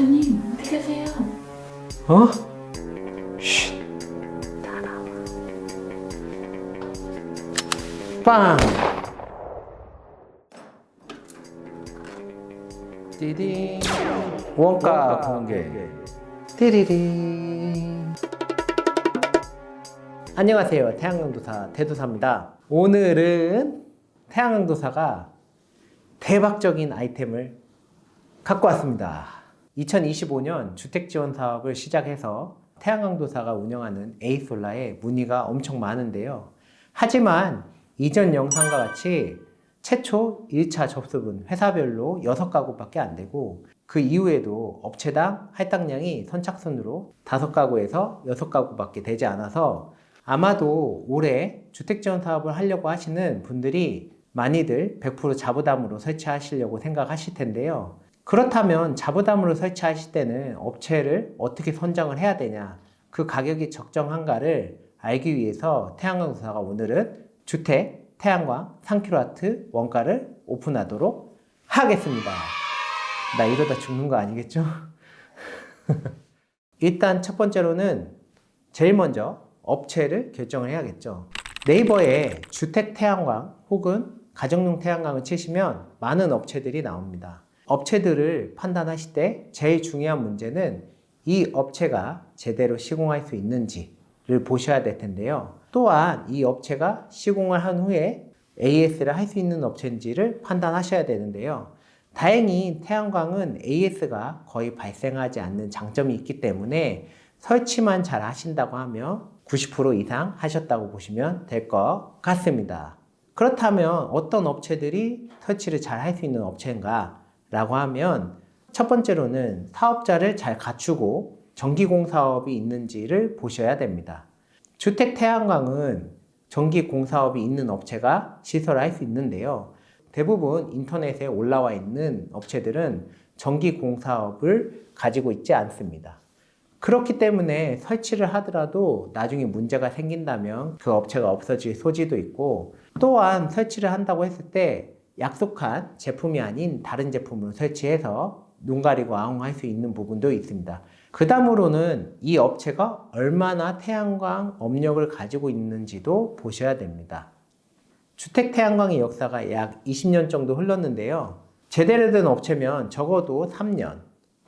이사님 어디 가세요? 어? 쉿. 빵! 띠딩. 원가 공개. 띠리리. 안녕하세요. 태양광도사 대도사입니다. 오늘은 태양광도사가 대박적인 아이템을 갖고 왔습니다. 2025년 주택 지원 사업을 시작해서 태양광도사가 운영하는 에이솔라에 문의가 엄청 많은데요. 하지만 이전 영상과 같이 최초 1차 접수분 회사별로 6가구밖에 안 되고 그 이후에도 업체당 할당량이 선착순으로 5가구에서 6가구밖에 되지 않아서 아마도 올해 주택 지원 사업을 하려고 하시는 분들이 많이들 100% 자부담으로 설치하시려고 생각하실 텐데요. 그렇다면 자부담으로 설치하실 때는 업체를 어떻게 선정을 해야 되냐, 그 가격이 적정한가를 알기 위해서 태양광도사가 오늘은 주택 태양광 3kW 원가를 오픈하도록 하겠습니다. 나 이러다 죽는 거 아니겠죠? 일단 첫 번째로는 제일 먼저 업체를 결정을 해야겠죠. 네이버에 주택 태양광 혹은 가정용 태양광을 치시면 많은 업체들이 나옵니다. 업체들을 판단하실 때 제일 중요한 문제는 이 업체가 제대로 시공할 수 있는지를 보셔야 될 텐데요. 또한 이 업체가 시공을 한 후에 AS를 할 수 있는 업체인지를 판단하셔야 되는데요. 다행히 태양광은 AS가 거의 발생하지 않는 장점이 있기 때문에 설치만 잘 하신다고 하면 90% 이상 하셨다고 보시면 될 것 같습니다. 그렇다면 어떤 업체들이 설치를 잘 할 수 있는 업체인가 라고 하면 첫 번째로는 사업자를 잘 갖추고 전기공 사업이 있는지를 보셔야 됩니다. 주택 태양광은 전기공 사업이 있는 업체가 시설을 할수 있는데요. 대부분 인터넷에 올라와 있는 업체들은 전기공 사업을 가지고 있지 않습니다. 그렇기 때문에 설치를 하더라도 나중에 문제가 생긴다면 그 업체가 없어질 소지도 있고 또한 설치를 한다고 했을 때 약속한 제품이 아닌 다른 제품을 설치해서 눈 가리고 아웅 할 수 있는 부분도 있습니다. 그 다음으로는 이 업체가 얼마나 태양광 업력을 가지고 있는지도 보셔야 됩니다. 주택 태양광의 역사가 약 20년 정도 흘렀는데요. 제대로 된 업체면 적어도 3년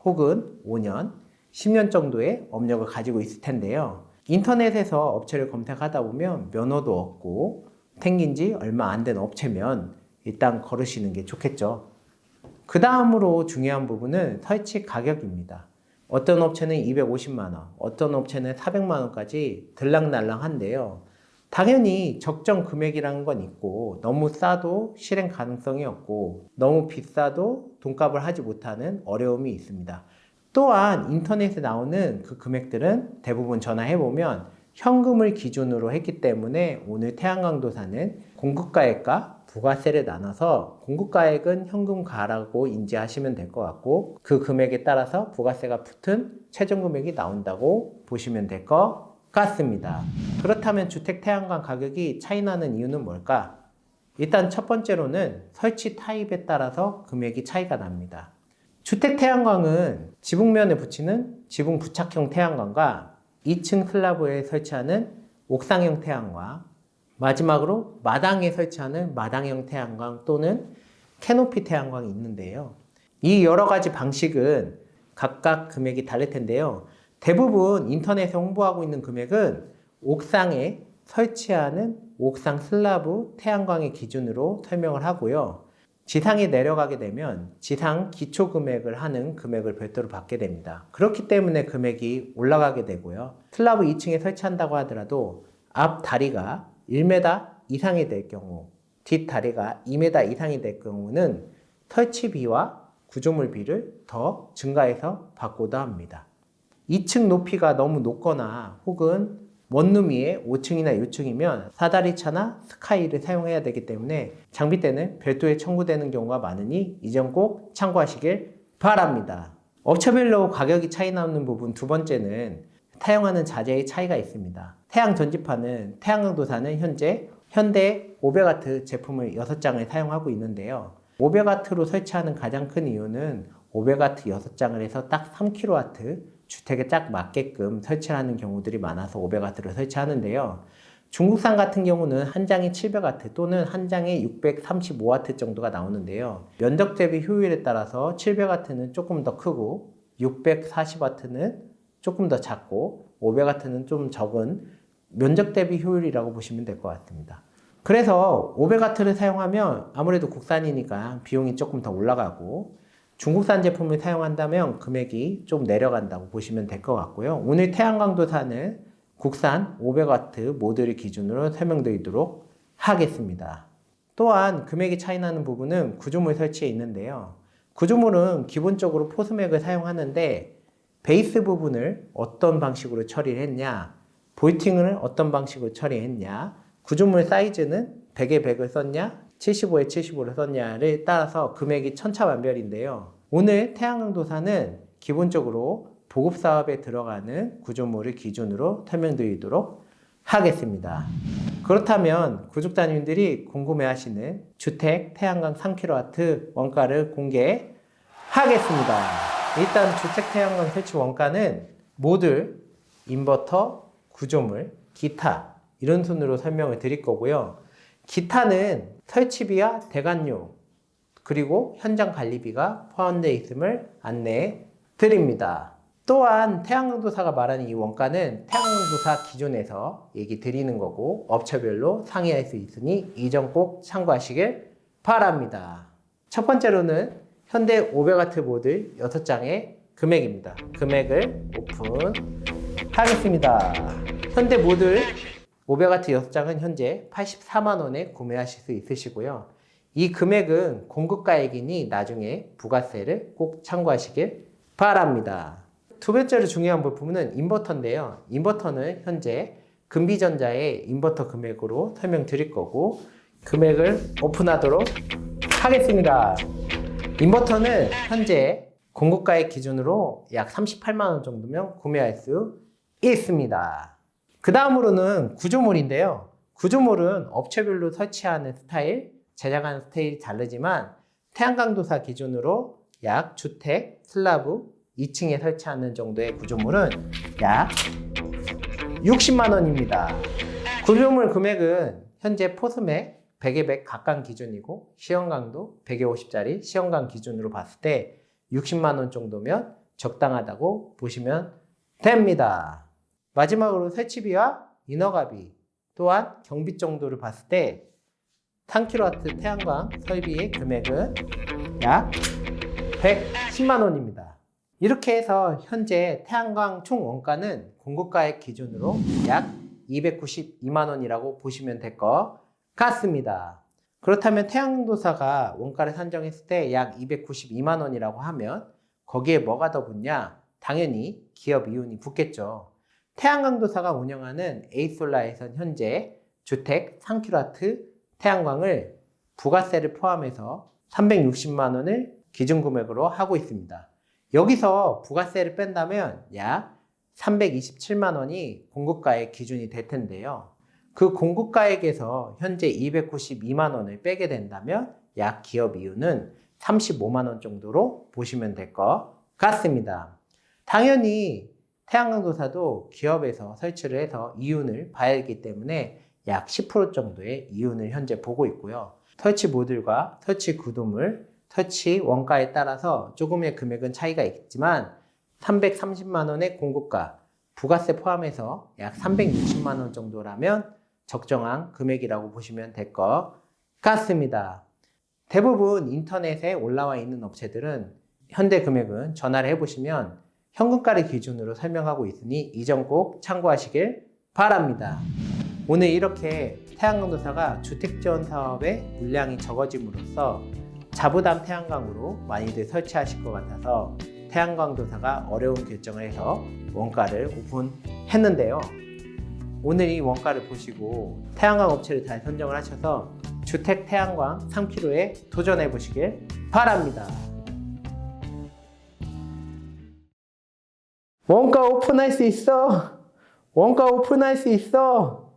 혹은 5년, 10년 정도의 업력을 가지고 있을 텐데요. 인터넷에서 업체를 검색하다 보면 면허도 없고 생긴 지 얼마 안 된 업체면 일단 걸으시는 게 좋겠죠. 그 다음으로 중요한 부분은 설치 가격입니다. 어떤 업체는 250만 원, 어떤 업체는 400만 원까지 들락날락한데요. 당연히 적정 금액이라는 건 있고, 너무 싸도 실행 가능성이 없고, 너무 비싸도 돈값을 하지 못하는 어려움이 있습니다. 또한 인터넷에 나오는 그 금액들은 대부분 전화해 보면 현금을 기준으로 했기 때문에 오늘 태양광도사는 공급가액과 부가세를 나눠서 공급가액은 현금가라고 인지하시면 될 것 같고 그 금액에 따라서 부가세가 붙은 최종 금액이 나온다고 보시면 될 것 같습니다. 그렇다면 주택 태양광 가격이 차이 나는 이유는 뭘까? 일단 첫 번째로는 설치 타입에 따라서 금액이 차이가 납니다. 주택 태양광은 지붕면에 붙이는 지붕 부착형 태양광과 2층 슬라브에 설치하는 옥상형 태양광, 마지막으로 마당에 설치하는 마당형 태양광 또는 캐노피 태양광이 있는데요. 이 여러 가지 방식은 각각 금액이 다를 텐데요. 대부분 인터넷에 홍보하고 있는 금액은 옥상에 설치하는 옥상 슬라브 태양광의 기준으로 설명을 하고요. 지상에 내려가게 되면 지상 기초 금액을 하는 금액을 별도로 받게 됩니다. 그렇기 때문에 금액이 올라가게 되고요. 슬라브 2층에 설치한다고 하더라도 앞 다리가 1m 이상이 될 경우, 뒷 다리가 2m 이상이 될 경우는 설치비와 구조물비를 더 증가해서 받고도 합니다. 2층 높이가 너무 높거나 혹은 원룸 위에 5층이나 6층이면 사다리차나 스카이를 사용해야 되기 때문에 장비대는 별도에 청구되는 경우가 많으니 이 점 꼭 참고하시길 바랍니다. 업체별로 가격이 차이 나는 부분 두 번째는 사용하는 자재의 차이가 있습니다. 태양 전지파는 태양광도사는 현재 현대 500W 제품을 6장을 사용하고 있는데요. 500W로 설치하는 가장 큰 이유는 500와트 6장을 해서 딱 3kW 주택에 딱 맞게끔 설치하는 경우들이 많아서 500와트를 설치하는데요. 중국산 같은 경우는 한 장이 700와트 또는 한 장에 635와트 정도가 나오는데요. 면적 대비 효율에 따라서 700와트는 조금 더 크고 640와트는 조금 더 작고 500와트는 좀 적은 면적 대비 효율이라고 보시면 될 것 같습니다. 그래서 500와트를 사용하면 아무래도 국산이니까 비용이 조금 더 올라가고 중국산 제품을 사용한다면 금액이 좀 내려간다고 보시면 될 것 같고요. 오늘 태양광도사는 국산 500와트 모듈을 기준으로 설명드리도록 하겠습니다. 또한 금액이 차이 나는 부분은 구조물 설치에 있는데요. 구조물은 기본적으로 포스맥을 사용하는데 베이스 부분을 어떤 방식으로 처리를 했냐, 볼팅을 어떤 방식으로 처리했냐, 구조물 사이즈는 100에 100을 썼냐, 75에 75를 썼냐를 따라서 금액이 천차만별인데요. 오늘 태양광도사는 기본적으로 보급 사업에 들어가는 구조물을 기준으로 설명드리도록 하겠습니다. 그렇다면 구독자님들이 궁금해하시는 주택 태양광 3kW 원가를 공개하겠습니다. 일단 주택 태양광 설치 원가는 모듈, 인버터, 구조물, 기타 이런 순으로 설명을 드릴 거고요. 기타는 설치비와 대관료 그리고 현장 관리비가 포함되어 있음을 안내해 드립니다. 또한 태양광도사가 말하는 이 원가는 태양광도사 기존에서 얘기 드리는 거고 업체별로 상의할 수 있으니 이 점 꼭 참고하시길 바랍니다. 첫 번째로는 현대 500W 모듈 6장의 금액입니다. 금액을 오픈하겠습니다. 현대 모듈 500W 6장은 현재 84만 원에 구매하실 수 있으시고요. 이 금액은 공급가액이니 나중에 부가세를 꼭 참고하시길 바랍니다. 두 번째로 중요한 부분은 인버터인데요. 인버터는 현재 금비전자의 인버터 금액으로 설명드릴 거고 금액을 오픈하도록 하겠습니다. 인버터는 현재 공급가액 기준으로 약 38만 원 정도면 구매할 수 있습니다. 그 다음으로는 구조물인데요. 구조물은 업체별로 설치하는 스타일, 제작하는 스타일이 다르지만 태양광도사 기준으로 약 주택, 슬라브, 2층에 설치하는 정도의 구조물은 약 60만 원입니다. 구조물 금액은 현재 포스맥 100에 100 각광 기준이고 시험강도 100에 50짜리 시험강 기준으로 봤을 때 60만 원 정도면 적당하다고 보시면 됩니다. 마지막으로 설치비와 인허가비 또한 경비 정도를 봤을 때 3kW 태양광 설비의 금액은 약 110만 원입니다. 이렇게 해서 현재 태양광 총 원가는 공급가액 기준으로 약 292만 원이라고 보시면 될 것 같습니다. 그렇다면 태양도사가 원가를 산정했을 때 약 292만 원이라고 하면 거기에 뭐가 더 붙냐? 당연히 기업 이윤이 붙겠죠. 태양광도사가 운영하는 에이솔라에선 현재 주택 3kW 태양광을 부가세를 포함해서 360만 원을 기준 금액으로 하고 있습니다. 여기서 부가세를 뺀다면 약 327만 원이 공급가액 기준이 될 텐데요. 그 공급가액에서 현재 292만 원을 빼게 된다면 약 기업 이윤은 35만 원 정도로 보시면 될 것 같습니다. 당연히 태양광도사도 기업에서 설치를 해서 이윤을 봐야 하기 때문에 약 10% 정도의 이윤을 현재 보고 있고요. 설치 모듈과 설치 구조물, 설치 원가에 따라서 조금의 금액은 차이가 있지만 330만 원의 공급가, 부가세 포함해서 약 360만 원 정도라면 적정한 금액이라고 보시면 될 것 같습니다. 대부분 인터넷에 올라와 있는 업체들은 현대 금액은 전화를 해보시면 현금가를 기준으로 설명하고 있으니 이 점 꼭 참고하시길 바랍니다. 오늘 이렇게 태양광도사가 주택지원 사업의 물량이 적어짐으로써 자부담 태양광으로 많이들 설치하실 것 같아서 태양광도사가 어려운 결정을 해서 원가를 오픈했는데요. 오늘 이 원가를 보시고 태양광 업체를 잘 선정을 하셔서 주택 태양광 3kg에 도전해 보시길 바랍니다. 원가 오픈할 수 있어. 원가 오픈할 수 있어.